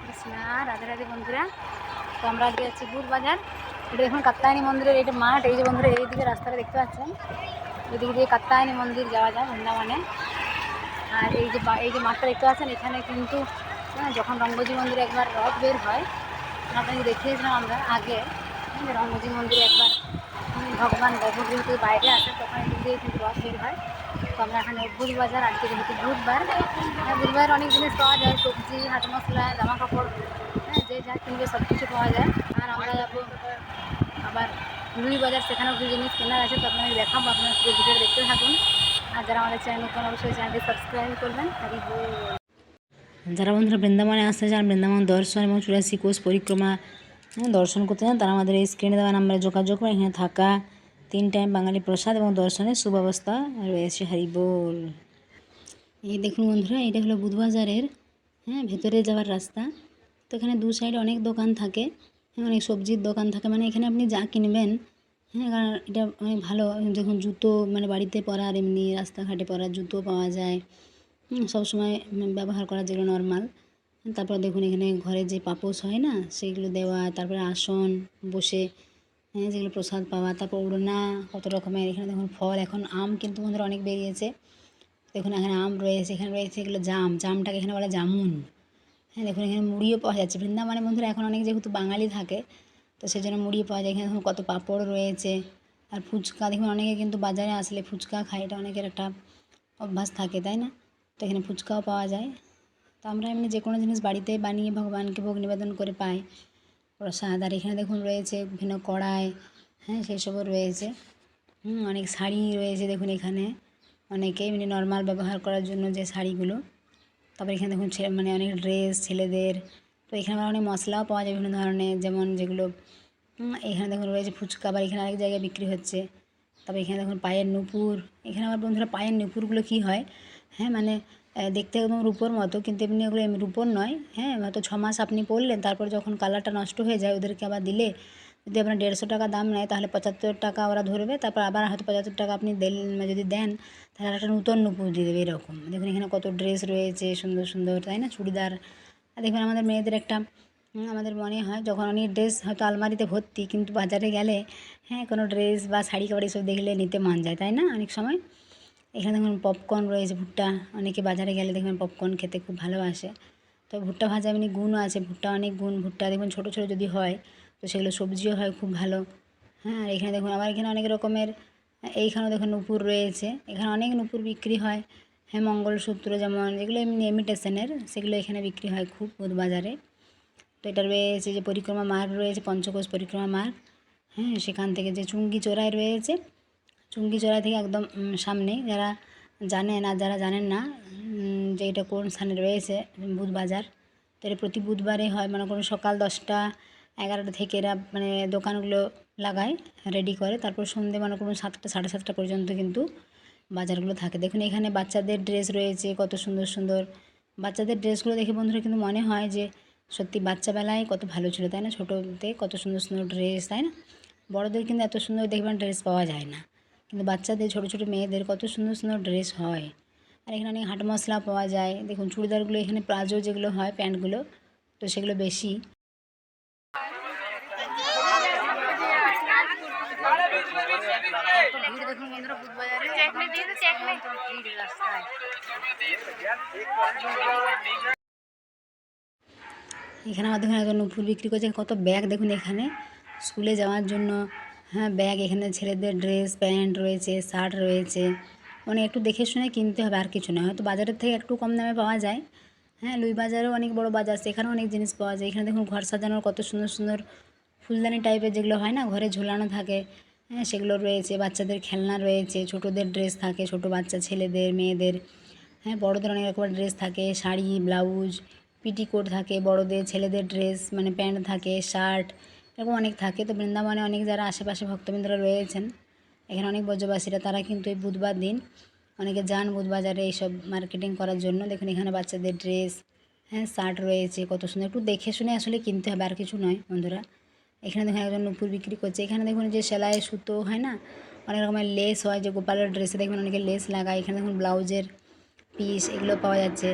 কৃষ্ণা রাধে রাধে বন্ধুরা। তো আমরা আজকে যাচ্ছি বুট বাজার। এটা দেখুন কাত্তায়নী মন্দিরের এইটা মাঠ এই যে বন্ধুরা এইদিকে রাস্তাটা দেখতে পাচ্ছেন? এদিকে দিয়ে কাত্তায়নী মন্দির যাওয়া যায় বৃন্দাবনে। আর এই যে এই যে মাঠটা দেখতে পাচ্ছেন এখানে কিন্তু হ্যাঁ, যখন রঙ্গজি মন্দিরে একবার রথ বের হয় আপনাকে দেখিয়েছিলাম আমরা আগে হ্যাঁ, রঙ্গজি মন্দিরে একবার ভগবান গর্ভগৃহ থেকে বাইরে আসে তখন এদিক দিয়ে কিন্তু রথ বের হয়। তো আমরা এখানে বুধ বাজার আজকে যেহেতু বুধবার হ্যাঁ বুধবার অনেক জিনিস পাওয়া যায় সবজি হাট মশলা জামা কাপড় হ্যাঁ যে যা কিনবে সব কিছু পাওয়া যায়। আর আমরা যাব আবার লুই বাজার সেখানেও কিছু জিনিস কেনার আছে তো আপনাদের দেখাবো আপনার পুরো ভিডিও দেখতে থাকুন। আর যারা আমাদের চ্যানেল নতুন অবশ্যই চ্যানেলটি সাবস্ক্রাইব করবেন। হরি বল যারা বন্ধুরা বৃন্দাবনে আসতে চান বৃন্দাবন দর্শন এবং চুরাশি কোষ পরিক্রমা হ্যাঁ, দর্শন করতে চান তারা আমাদের এই স্ক্রিনে দেওয়া নাম্বারে যোগাযোগ করে এখানে থাকা তিন টাইম বাঙালি প্রসাদ এবং দর্শনের সুব্যবস্থা রয়েছে হরিবোল এই দেখুন বন্ধুরা এটা হলো বুধবাজারের হ্যাঁ ভেতরে যাওয়ার রাস্তা। তো এখানে দু সাইডে অনেক দোকান থাকে হ্যাঁ অনেক সবজির দোকান থাকে। মানে এখানে আপনি যা কিনবেন হ্যাঁ কারণ এটা অনেক ভালো। দেখুন জুতো মানে বাড়িতে পরার এমনি রাস্তাঘাটে পরার জুতো পাওয়া যায় হুম, সবসময় উম ব্যবহার করা যেগুলো নর্মাল তারপর দেখুন এখানে ঘরে যে পাপোশ হয় না সেগুলো দেওয়া তারপরে আসন বসে হ্যাঁ যেগুলো প্রসাদ পাওয়া, তারপর উড়না কত রকমের, এখানে দেখুন ফল, এখন আম কিন্তু বন্ধুরা অনেক বেরিয়েছে। দেখুন এখানে আম রয়েছে, এখানে রয়েছে এগুলো জাম, জামটাকে এখানে বলে জামুন। হ্যাঁ দেখুন এখানে মুড়িও পাওয়া যাচ্ছে। বৃন্দাবনে বন্ধুরা এখন অনেক যেহেতু বাঙালি থাকে, তো সেই জন্য মুড়ি পাওয়া যায়। এখানে দেখুন কত পাঁপড় রয়েছে, আর ফুচকা, দেখুন অনেকে কিন্তু বাজারে আসলে ফুচকা খায়, এটা অনেকের একটা অভ্যাস থাকে, তাই না? তো এখানে ফুচকাও পাওয়া যায়। তো আমরা এমনি যে কোনো জিনিস বাড়িতে বানিয়ে ভগবানকে ভোগ নিবেদন করে পাই। প্রসাদ আর এখানে দেখুন রয়েছে, বিভিন্ন কড়াই হ্যাঁ সেই সবও রয়েছে। হুম, অনেক শাড়ি রয়েছে দেখুন এখানে। অনেকে এমনি নর্মাল ব্যবহার করার জন্য যে শাড়িগুলো। তারপর এখানে দেখুন ছেলে মানে অনেক ড্রেস ছেলেদের। তো এখানে আবার অনেক মশলাও পাওয়া যায় বিভিন্ন ধরনের, যেমন যেগুলো এখানে দেখুন রয়েছে ফুচকা, আবার এখানে আরেক জায়গায় বিক্রি হচ্ছে। তারপর এখানে দেখুন পায়ের নুপুর। এখানে আমার বন্ধুরা পায়ের নুপুরগুলো কী হয়? হ্যাঁ মানে দেখতে একদম রূপোর মতো, কিন্তু এমনি ওগুলো এমনি রূপোর নয় হ্যাঁ হয়তো ছ মাস আপনি পরলেন তারপর যখন কালারটা নষ্ট হয়ে যায়, ওদেরকে আবার দিলে, যদি আপনার দেড়শো টাকা দাম নেয়, তাহলে পঁচাত্তর টাকা ওরা ধরবে, তারপর আবার হয়তো পঁচাত্তর টাকা আপনি দেন যদি দেন, তাহলে একটা নতুন নুপুর দিয়ে দেবে এরকম। দেখুন এখানে কত ড্রেস রয়েছে, সুন্দর সুন্দর, তাই না? চুড়িদার। আর দেখুন আমাদের মেয়েদের একটা আমাদের মনে হয় যখন অনেক ড্রেস হয়তো আলমারিতে ভর্তি, কিন্তু বাজারে গেলে হ্যাঁ কোনো ড্রেস বা শাড়ি কাপড় এসব দেখলে নিতে মন যায়, তাই না? অনেক সময় এখানে দেখুন পপকর্ন রয়েছে ভুট্টা। অনেকে বাজারে গেলে দেখবেন পপকর্ন খেতে খুব ভালোবাসে। তো ভুট্টা ভাজা এমনি গুণও আছে, ভুট্টা অনেক গুণ। ভুট্টা দেখুন ছোটো ছোটো যদি হয়, তো সেগুলো সবজিও হয় খুব ভালো। হ্যাঁ আর এখানে দেখুন আবার এখানে অনেক রকমের, এইখানেও দেখুন নুপুর রয়েছে। এখানে অনেক নুপুর বিক্রি হয়। হ্যাঁ মঙ্গলসূত্র যেমন যেগুলো এমনি ইমিটেশনের সেগুলো এখানে বিক্রি হয় খুব বুধবাজারে তো এটা রয়েছে যে পরিক্রমা মার্গ রয়েছে, পঞ্চকোষ পরিক্রমা মার্গ। হ্যাঁ সেখান থেকে যে চুঙ্গি চোরাই রয়েছে। চুঙ্গি চোরাই থেকে একদম সামনে যারা জানেন আর যারা জানেন না যে এটা কোন স্থানে রয়েছে বুধবাজার তো এটা প্রতি বুধবারে হয়। মানে কোনো সকাল দশটা, এগারোটা থেকে এরা মানে দোকানগুলো লাগায় রেডি করে। তারপর সন্ধে মানে কোনো সাতটা, সাড়ে সাতটা পর্যন্ত কিন্তু বাজারগুলো থাকে। দেখুন এখানে বাচ্চাদের ড্রেস রয়েছে, কত সুন্দর সুন্দর। বাচ্চাদের ড্রেসগুলো দেখে বন্ধুরা কিন্তু মনে হয় যে, সত্যি বাচ্চাবেলায় কত ভালো ছিল, তাই না? ছোটোতে কত সুন্দর সুন্দর ড্রেস তাই না? বড়দের কিন্তু এত সুন্দর দেখবেন ড্রেস পাওয়া যায় না। কিন্তু বাচ্চাদের, ছোটো ছোটো মেয়েদের কত সুন্দর সুন্দর ড্রেস হয়। আর এখানে অনেক হাট মশলা পাওয়া যায়। দেখুন, চুড়িদারগুলো এখানে প্লাজো যেগুলো হয়, প্যান্টগুলো, তো সেগুলো বেশি। এখানে দেখুন একজন নুপুর বিক্রি করছে, কত ব্যাগ দেখুন এখানে। স্কুলে যাওয়ার জন্য হ্যাঁ ব্যাগ এখানে ছেলেদের ড্রেস, প্যান্ট রয়েছে, শার্ট রয়েছে। মানে একটু দেখে শুনে কিনতে হবে, আর কিছু না হয়তো বাজারের থেকে একটু কম দামে পাওয়া যায়। হ্যাঁ লুই বাজারেও অনেক বড় বাজার, সেখানেও অনেক জিনিস পাওয়া যায়। এখানে দেখুন, ঘর সাজানোর কত সুন্দর সুন্দর ফুলদানি টাইপের যেগুলো হয় না, ঘরে ঝোলানো থাকে হ্যাঁ সেগুলো রয়েছে। বাচ্চাদের খেলনা রয়েছে, ছোটোদের ড্রেস থাকে, ছোটো বাচ্চা, ছেলেদের, মেয়েদের হ্যাঁ বড়োদের অনেক রকমের ড্রেস থাকে, শাড়ি, ব্লাউজ, পিটিকোট থাকে, বড়োদের ছেলেদের ড্রেস মানে প্যান্ট থাকে, শার্ট এরকম অনেক থাকে। তো বৃন্দাবনে অনেক যারা আশেপাশে ভক্তবৃন্দরা রয়েছেন, এখানে অনেক ব্রজবাসীরা, তারা কিন্তু এই বুধবার দিন অনেকে যান বুধবাজারে এইসব মার্কেটিং করার জন্য। দেখুন, এখানে বাচ্চাদের ড্রেস হ্যাঁ শার্ট রয়েছে, কত সুন্দর। একটু দেখে শুনে আসলে কিনতে হবে, আর কিছু নয় বন্ধুরা। এখানে দেখুন, একজন নুপুর বিক্রি করছে। এখানে দেখুন, যে সেলাই সুতো হয় না, অনেক রকমের লেস হয়, যে গোপালের ড্রেসে দেখবেন অনেকে লেস লাগায়। এখানে দেখুন, ব্লাউজের পিস এগুলো পাওয়া যাচ্ছে।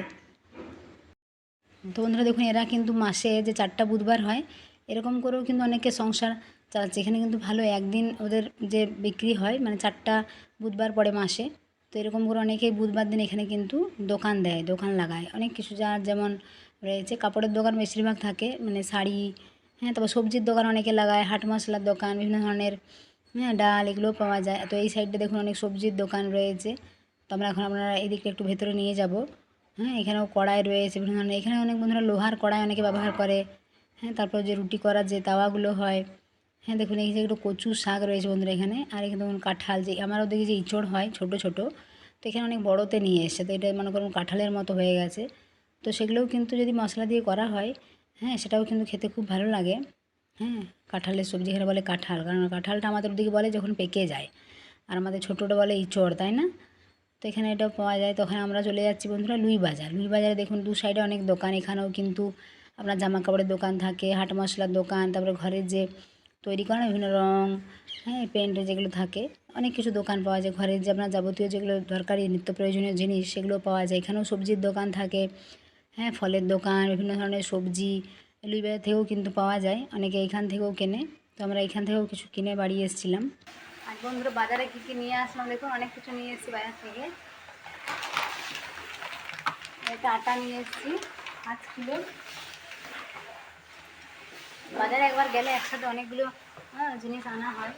তো বন্ধুরা, দেখুন, এরা কিন্তু মাসে যে চারটা বুধবার হয় এরকম করেও কিন্তু অনেকে সংসার চালাচ্ছে এখানে কিন্তু ভালো একদিন ওদের যে বিক্রি হয় মানে চারটা বুধবার পড়ে মাসে, তো এরকম করে অনেকেই বুধবার দিন এখানে কিন্তু দোকান দেয়, দোকান লাগায়। অনেক কিছু যার যেমন রয়েছে, কাপড়ের দোকান বেশিরভাগ থাকে মানে শাড়ি হ্যাঁ তারপর সবজির দোকান অনেকে লাগায়, হাট মশলার দোকান, বিভিন্ন ধরনের হ্যাঁ ডাল এগুলোও পাওয়া যায়। তো এই সাইডটা দেখুন অনেক সবজির দোকান রয়েছে, তো আমরা এখন আপনারা এদিকে একটু ভেতরে নিয়ে যাব। হ্যাঁ এখানেও কড়াই রয়েছে, বিভিন্ন ধরনের, এখানে অনেক বন্ধুরা লোহার কড়াই অনেকে ব্যবহার করে হ্যাঁ তারপর যে রুটি করার যে তাওয়াগুলো হয় হ্যাঁ দেখুন, এই যে একটু কচু শাক রয়েছে বন্ধুরা এখানে, আর এখানে দেখুন কাঁঠাল, যে আমারও দেখি যে ইঁচড় হয়, ছোট ছোট, তো এখানে অনেক বড়োতে নিয়ে এসছে, তো এটা মনে করুন কাঁঠালের মতো হয়ে গেছে। তো সেগুলোও কিন্তু যদি মশলা দিয়ে করা হয় হ্যাঁ সেটাও কিন্তু খেতে খুব ভালো লাগে। হ্যাঁ কাঁঠালের সবজি, এখানে বলে কাঁঠাল, কারণ কাঁঠালটা আমাদের ওদিকে বলে যখন পেকে যায়, আর আমাদের ছোটোটা বলে ইঁচড়, তাই না? তো এখানে এটা পাওয়া যায়, তখন আমরা চলে যাচ্ছি বন্ধুরা লুই বাজার। লুই বাজারে দেখুন দু সাইডে অনেক দোকান, এখানেও কিন্তু আপনার জামা কাপড়ের দোকান থাকে, হাট মশলার দোকান, তারপরে ঘরের যে তৈরি করা না বিভিন্ন রং হ্যাঁ পেন্টের যেগুলো থাকে, অনেক কিছু দোকান পাওয়া যায়। ঘরের যে আপনার যাবতীয় যেগুলো দরকারি, নিত্য প্রয়োজনীয় জিনিস, সেগুলো পাওয়া যায়। এখানেও সবজির দোকান থাকে হ্যাঁ ফলের দোকান, বিভিন্ন ধরনের সবজি লুই বাজার থেকেও কিন্তু পাওয়া যায়। অনেকে এইখান থেকেও কেনে। তো আমরা এখান থেকেও কিছু কিনে বাড়ি এসেছিলাম। আর বন্ধুরা বাজারে কী কী নিয়ে আসলাম? দেখুন, অনেক কিছু নিয়ে এসেছি বাজার থেকে। আটা নিয়ে এসেছি, পাঁচ কিলো। বাজারে একবার গেলে একসাথে অনেকগুলো হ্যাঁ জিনিস আনা হয়।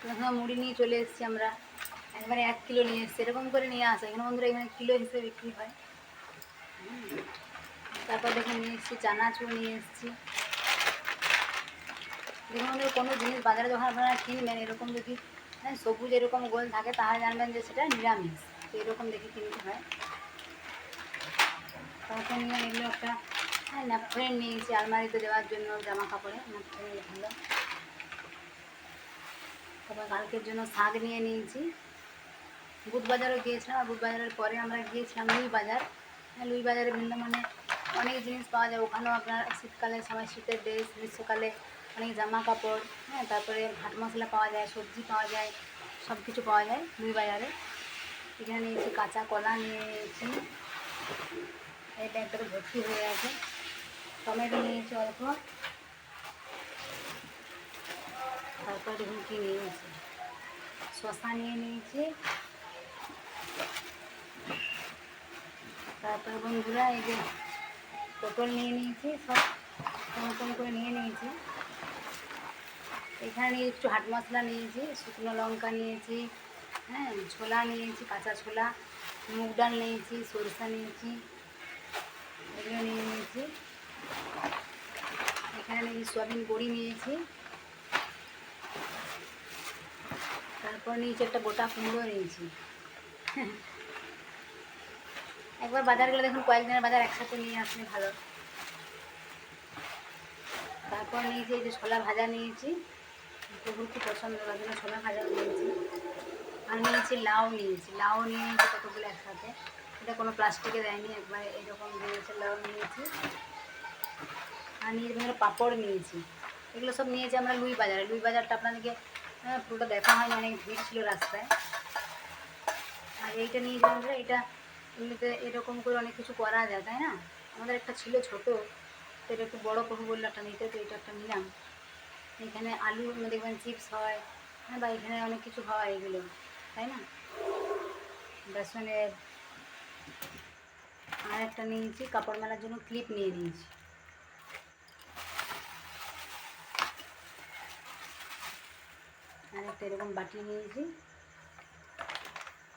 প্রথমে মুড়ি নিয়ে চলে এসেছি আমরা। একবারে এক কিলো নিয়ে এসেছি। এরকম করে নিয়ে আসা। এখানে বন্ধুরা এখানে কিলো হিসেবে বিক্রি হয়। তারপর দেখে নিয়ে এসেছি, চানাচুর নিয়ে এসেছি। দেখুন বন্ধুরা, কোনো জিনিস বাজারে যখন আপনারা কিনবেন, এরকম যদি হ্যাঁ সবুজ এরকম গোল থাকে, তাহলে জানবেন যে সেটা নিরামিষ। তো এরকম দেখে কিনতে হয়। তারপর নিয়ে এগুলো একটা হ্যাঁ ন্যাপথলিন নিয়েছি, আলমারিতে দেওয়ার জন্য জামা কাপড়ে ন্যাপথলিন ভালো। তারপর কালকের জন্য শাক নিয়ে নিয়েছি। বুধবাজারও গিয়েছিলাম, আর বুধবাজারের পরে আমরা গিয়েছিলাম লুই বাজার। হ্যাঁ লুই বাজারে বৃন্দাবনে অনেক জিনিস পাওয়া যায়। ওখানেও আপনার শীতকালে সময় শীতের ড্রেস, গ্রীষ্মকালে অনেক জামা কাপড় হ্যাঁ তারপরে হাট মশলা পাওয়া যায়, সবজি পাওয়া যায় সব কিছু পাওয়া যায় লুই বাজারে। এখানে নিয়েছি কাঁচা কলা নিয়ে নিয়েছি। এই ব্যাগটাতে ভর্তি হয়ে আছে টমেটো নিয়েছি অল্প। তারপর দেখুন কী নিয়েছি। শশা নিয়ে নিয়েছি। তারপর বন্ধুরা এই যে পটল নিয়ে নিয়েছি, সব মতন করে নিয়ে নিয়েছি। এখানে একটু হাট মশলা নিয়েছি, শুকনো লঙ্কা নিয়েছি হ্যাঁ ছোলা নিয়েছি, কাঁচা ছোলা, মুগ ডাল নিয়েছি, সরষা নিয়েছি, এগুলো নিয়ে নিয়েছি। এখানে নিয়েছি সয়াবিন বড়ি নিয়েছি। তারপর নিয়েছি একটা গোটা কুমড়ো নিয়েছি। একবার বাজার গেলে দেখুন কয়েকদিনের বাজার একসাথে নিয়ে আসলে ভালো। তারপর নিয়েছি এই যে ছোলা ভাজা নিয়েছি। প্রভুর খুব পছন্দ তার জন্য ছোলা ভাজা নিয়েছি। আর নিয়েছি লাউ নিয়েছি। লাউ নিয়েছি কতগুলো একসাথে। এটা কোনো প্লাস্টিকে দেয়নি, একবার এরকম দিয়েছে, লাউ নিয়েছি। আর নিয়ে পাঁপড় নিয়েছি। এগুলো সব নিয়েছি আমরা লুই বাজারে, লুই বাজারটা আপনাদেরকে পুরোটা দেখা হয়নি, অনেক ভিড় ছিল রাস্তায়। আর এইটা নিয়েছি আমরা এটা এমনিতে এরকম করে অনেক কিছু করা যায়, তাই না? আমাদের একটা ছিল ছোট, তো এটা একটু বড়ো প্রভু বলল একটা নিতে, তো এটা একটা নিলাম। এখানে আলু দেখবেন চিপস হয় হ্যাঁ বা এখানে অনেক কিছু হয় এগুলো, তাই না? বেসনের আর একটা নিয়েছি, কাপড় মেলার জন্য ক্লিপ নিয়ে নিয়েছি। আর একটা এরকম বাটি নিয়েছি।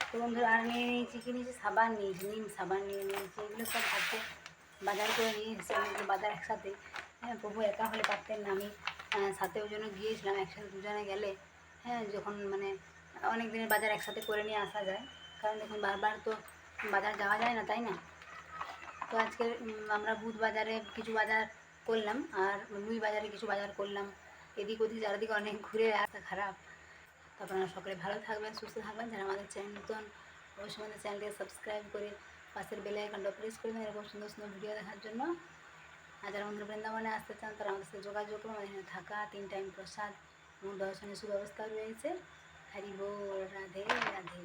তো বন্ধুরা, আর নিয়ে নিয়েছি কি নিয়েছি? সাবান নিয়েছি, নিম সাবান নিয়ে নিয়েছি, এগুলো সব হাতে বাজার করে নিয়ে এসেছি। বাজার একসাথে। হ্যাঁ প্রভু একা হলে পারতেন না। আমি সাথে ওই জন্য গিয়েছিলাম, একসাথে দুজনে গেলে। হ্যাঁ যখন মানে অনেক দিনের বাজার একসাথে করে নিয়ে আসা যায়। কারণ দেখুন, বারবার তো বাজার যাওয়া যায় না, তাই না? তো আজকে আমরা বুধ বাজারে কিছু বাজার করলাম, আর লুই বাজারে কিছু বাজার করলাম। এদিক ওদিক, চারিদিকে অনেক ঘুরে আসা খারাপ। আপনারা সকলে ভালো থাকবেন, সুস্থ থাকবেন। যারা আমাদের চ্যানেল নতুন, অবশ্যই আমাদের চ্যানেলটিকে সাবস্ক্রাইব করে পাশের বেল আইকনটা প্রেস করে দেবেন এরকম সুন্দর সুন্দর ভিডিও দেখার জন্য। আর যারা আমাদের বৃন্দাবনে আসতে চান, তারা আমাদের সাথে যোগাযোগ করুন। আমাদের এখানে থাকা তিন টাইম প্রসাদ এবং দর্শনের সুব্যবস্থা রয়েছে। হরিব রাধে রাধে।